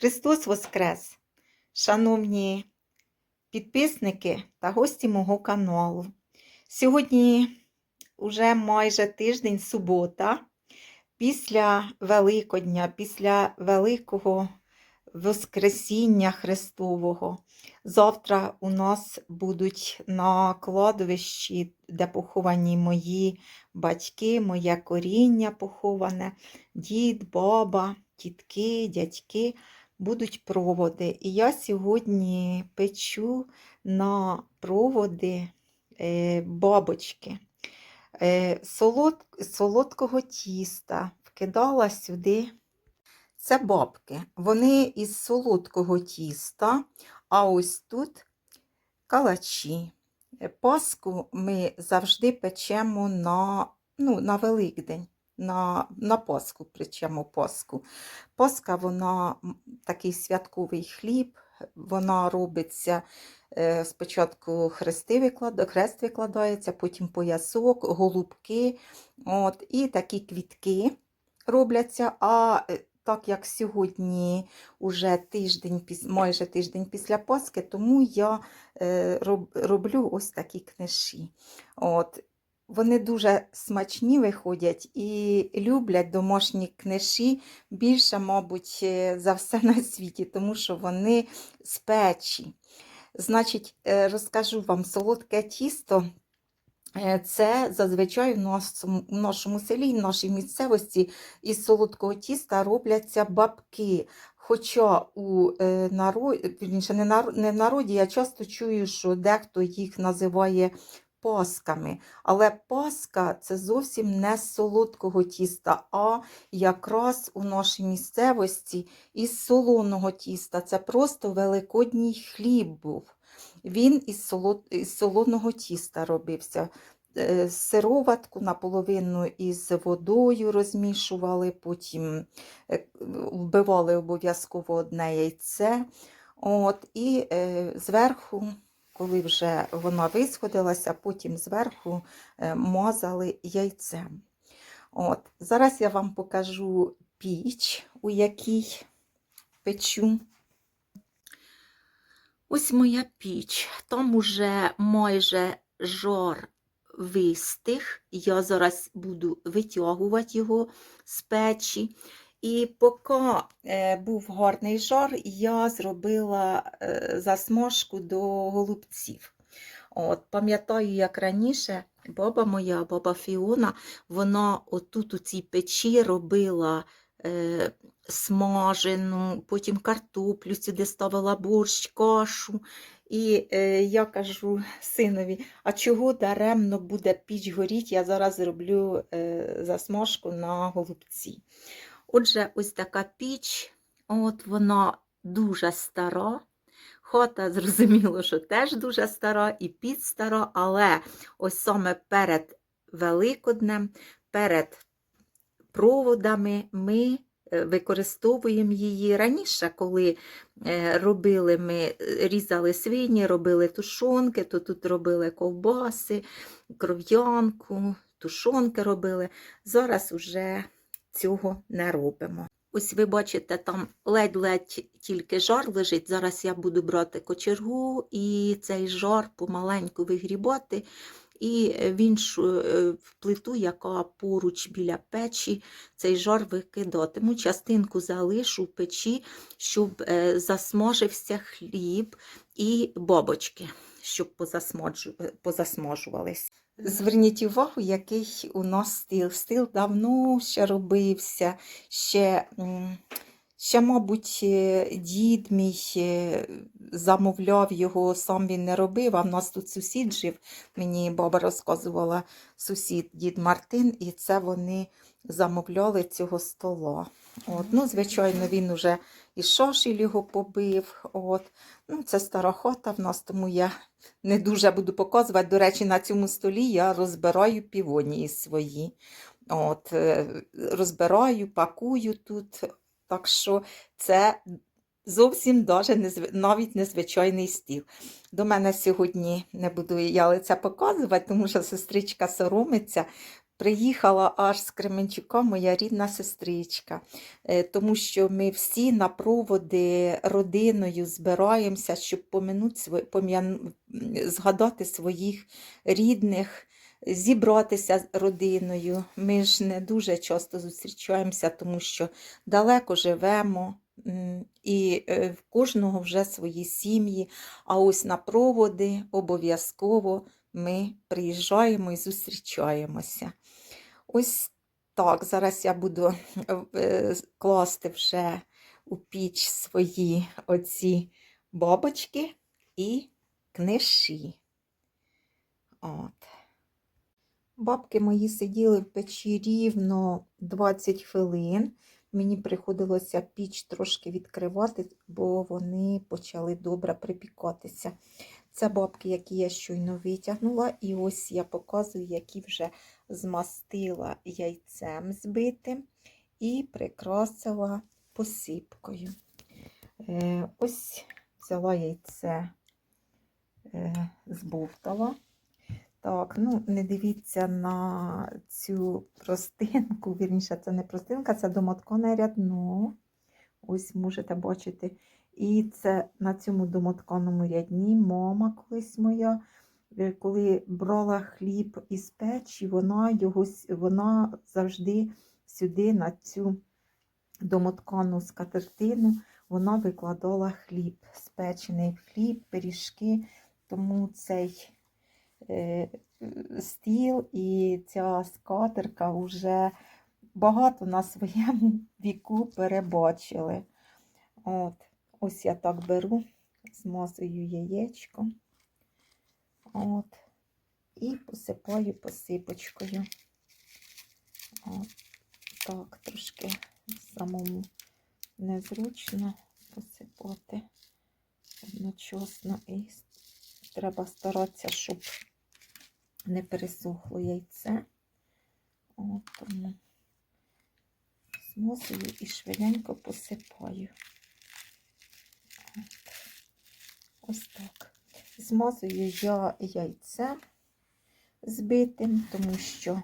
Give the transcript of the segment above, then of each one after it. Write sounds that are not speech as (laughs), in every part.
Христос Воскрес! Шановні підписники та гості мого каналу. Сьогодні вже майже тиждень субота, після Великодня, після Великого Воскресіння Христового. Завтра у нас будуть на кладовищі, де поховані мої батьки, моє коріння поховане, дід, баба, тітки, дядьки будуть проводи. І я сьогодні печу на проводи е, бабочки. Е, солод, солодкого тіста вкидала сюди. Це бабки. Вони із солодкого тіста, а ось тут калачі. Е, Паску ми завжди печемо на, ну, на Великдень. На, на Пасху причому Пасху. Пасха, вона такий святковий хліб, вона робиться е, спочатку хрести виклад... хрест викладається, потім поясок, голубки, от, і такі квітки робляться. А е, так як сьогодні уже тиждень, майже тиждень після Пасхи, тому я е, роб- роблю ось такі книжі. От. Вони дуже смачні виходять і люблять домашні книжі більше, мабуть, е, за все (laughs) на світі, тому що вони з печі. Значить, е, розкажу вам солодке тісто. Е, Це зазвичай у нашому, у нашому селі, в нашій місцевості із солодкого тіста робляться бабки. Хоча у народі, не, нар- не в народі, я часто чую, що дехто їх називає пасками. Але паска це зовсім не з солодкого тіста, а якраз у нашій місцевості із солоного тіста. Це просто великодній хліб був. Він із, солод... із солоного тіста робився. Е, Сироватку наполовину із водою розмішували, потім е, вбивали обов'язково одне яйце. От, і е, зверху, коли вже вона висходилася, потім зверху е, мазали яйцем. От, зараз я вам покажу піч, у якій печу. Ось моя піч. Там уже майже жар вистих. Я зараз буду витягувати його з печі. І поки е, був гарний жар, я зробила е, засмажку до голубців. От, пам'ятаю, як раніше баба моя, баба Фіона, вона отут у цій печі робила е, смажену, потім картоплю сюди ставила борщ, кашу. І е, я кажу синові, а чого даремно буде піч горіть, я зараз зроблю е, засмажку на голубці. Отже, ось така піч, от вона дуже стара. Хата, зрозуміло, що теж дуже стара, і піч стара, але ось саме перед Великоднем, перед проводами ми е, використовуємо її раніше, коли е, робили ми, е, різали свині, робили тушонки, то тут робили ковбаси, кров'янку, тушонки робили. Зараз уже цього не робимо. Ось ви бачите, там ледь-ледь тільки жар лежить. Зараз я буду брати кочергу і цей жар помаленьку вигрібати. І в іншу е, плиту, яка поруч біля печі, цей жар викидатиму. Частинку залишу в печі, щоб е, засмажився хліб і бобочки, щоб е, позасмажувались. Зверніть увагу, який у нас стил. Стил давно ще робився, ще, ще мабуть, е, дід мій е, замовляв його, сам він не робив, а в нас тут сусід жив, мені баба розказувала сусід дід Мартин, і це вони замовляли цього стола. От, ну, звичайно, він уже і шашіль його побив. От. Ну, це стара хата в нас, тому я не дуже буду показувати. До речі, на цьому столі я розбираю півонії свої. От, е, розбираю, пакую тут. Так що це зовсім даже навіть незвичайний стіл. До мене сьогодні не буду я лице показувати, тому що сестричка соромиться. Приїхала аж з Кременчука моя рідна сестричка, е, тому що ми всі на проводи родиною збираємося, щоб згадати своїх рідних, зібратися з родиною. Ми ж не дуже часто зустрічаємося, тому що далеко живемо, і е, в кожного вже свої сім'ї. А ось на проводи обов'язково ми приїжджаємо і зустрічаємося. Ось так. Зараз я буду е, класти вже у піч свої оці бабочки і книжі. От. Бабки мої сиділи в печі рівно 20 хвилин. Мені приходилося піч трошки відкривати, бо вони почали добре припікатися. Це бабки, які я щойно витягнула, і ось я показую, які вже змастила яйцем збитим і прикрасила посипкою. Е, ось взяла яйце, е, збовтала. Так, ну не дивіться на цю простинку, вірніше, це не простинка, це домоткане рядно. Ось можете бачити. І це на цьому домотканому рядні мама колись моя, е, коли брала хліб із печі, вона його вона завжди сюди, на цю домоткану скатертину, вона викладала хліб, спечений хліб, пиріжки. Тому цей е, стіл і ця скатерка вже багато на своєму (laughs) віку перебачили. От, ось я так беру, змазую яєчко. От, і посипаю посипочкою. От, так, трошки самому незручно посипати одночасно і треба старатися, щоб не пересохло яйце. От тому змазую і швиденько посипаю. Ось так. Змазую я яйце збитим, тому що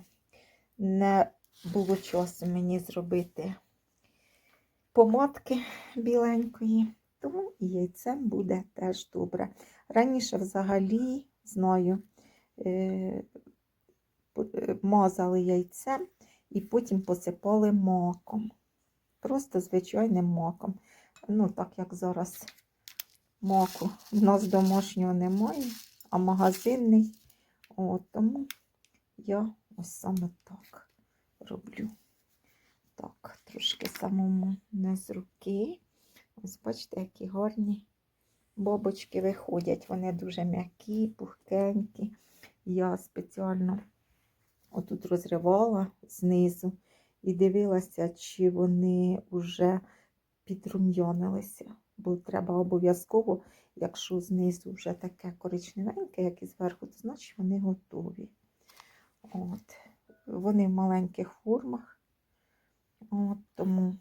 не було часу мені зробити помадки біленької, тому і яйцем буде теж добре. Раніше взагалі, знаю, е, е, мазали яйцем і потім посипали маком. Просто звичайним маком. Ну, так як зараз маку в нас домашнього немає, а магазинний. От, тому я ось саме так роблю. Так, трошки самому не з руки. Ось бачите, які гарні бобочки виходять. Вони дуже м'які, пухкенькі. Я спеціально отут розривала знизу і дивилася, чи вони вже підрум'янилися. Бо треба обов'язково, якщо знизу вже таке коричневеньке, як і зверху, то значить вони готові. От. Вони в маленьких формах, от, тому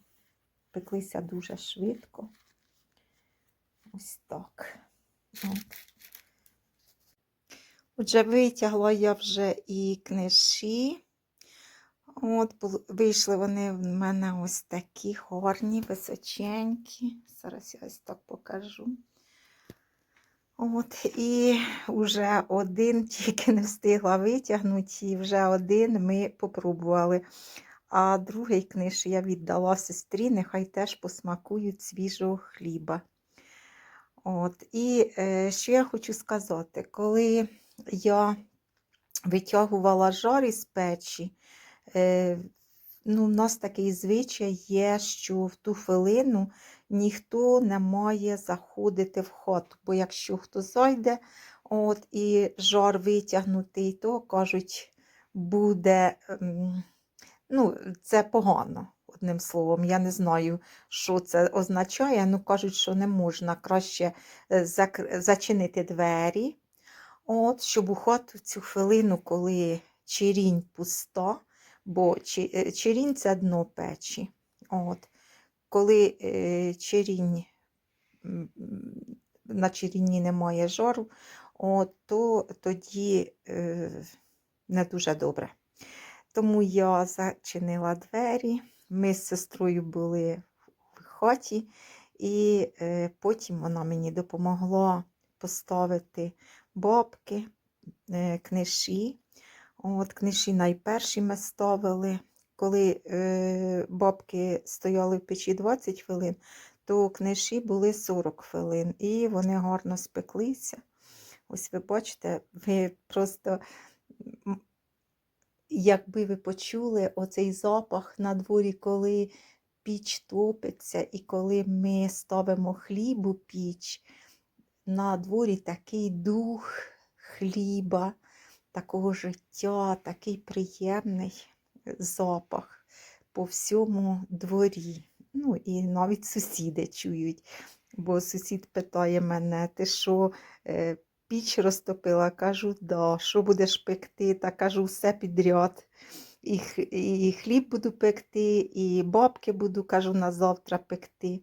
пеклися дуже швидко. Ось так. От. Отже, витягла я вже і книжі. От, вийшли вони в мене ось такі гарні, височенькі. Зараз я ось так покажу. От, і вже один (laughs) тільки не встигла витягнути, і вже один ми попробували. А другий книж я віддала сестрі, нехай теж посмакують свіжого хліба. От, і е, що я хочу сказати, коли я витягувала жар із печі, ну, у нас такий звичай є, що в ту хвилину ніхто не має заходити в хату, бо якщо хто зайде от, і жар витягнутий, то кажуть, буде, ем, ну, це погано. Одним словом, я не знаю, що це означає. Ну, кажуть, що не можна краще е, зачинити двері, от, щоб у хату в цю хвилину, коли чирінь пуста, бо е, це дно печі. От, коли е, м, на чирінні немає жару, от, то тоді е, не дуже добре. Тому я зачинила двері. Ми з сестрою були в хаті, і потім вона мені допомогла поставити бабки, книжі. От книжі найперші ми ставили. Коли е, бабки стояли в печі 20 хвилин, то книжі були 40 хвилин, і вони гарно спеклися. Ось ви бачите, ви просто, якби ви почули оцей запах на дворі, коли піч топиться, і коли ми ставимо хліб у піч, на дворі такий дух хліба, такого життя, такий приємний запах по всьому дворі. Ну і навіть сусіди чують. Бо сусід питає мене, ти що, е, піч розтопила? Кажу, да. Що будеш пекти? Та кажу, все підряд. І хліб буду пекти, і бабки буду, кажу, на завтра пекти.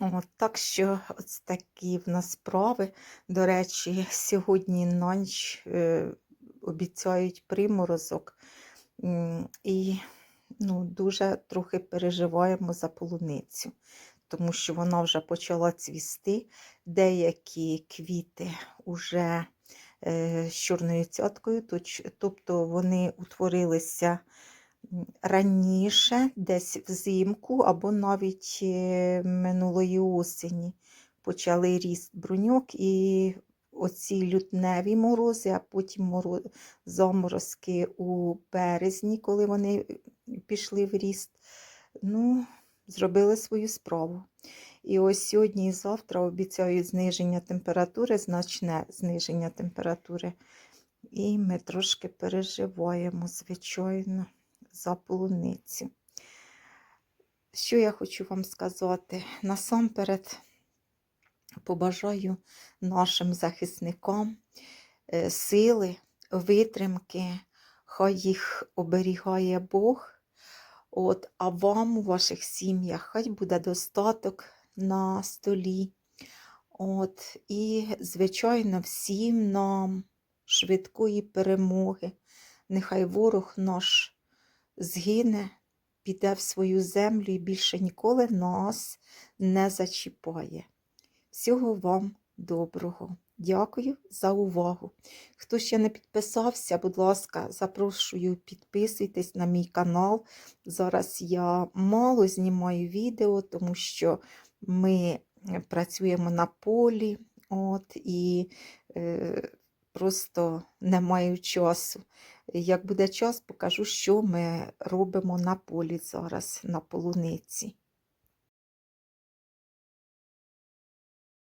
От, так що ось такі в нас справи. До речі, сьогодні на ніч е, обіцяють приморозок. І ну, дуже трохи переживаємо за полуницю, тому що вона вже почала цвісти. Деякі квіти вже е, з чорною цяткою, тобто вони утворилися раніше, десь взимку, або навіть е, минулої осені почали ріст бруньок, і оці лютневі морози, а потім моро- заморозки у березні, коли вони е, пішли в ріст, ну, зробили свою справу. І ось сьогодні і завтра обіцяють зниження температури, значне зниження температури. І ми трошки переживаємо, звичайно, за полуницю. Що я хочу вам сказати? Насамперед побажаю нашим захисникам е, сили, витримки, хай їх оберігає Бог. От, а вам у ваших сім'ях хай буде достаток на столі. От, і, звичайно, всім нам швидкої перемоги. Нехай ворог наш згине, піде в свою землю і більше ніколи нас не зачіпає. Всього вам доброго. Дякую за увагу. Хто ще не підписався, будь ласка, запрошую, підписуйтесь на мій канал. Зараз я мало знімаю відео, тому що ми е, працюємо на полі, от, і е, просто не маю часу. Як буде час, покажу, що ми робимо на полі зараз, на полуниці.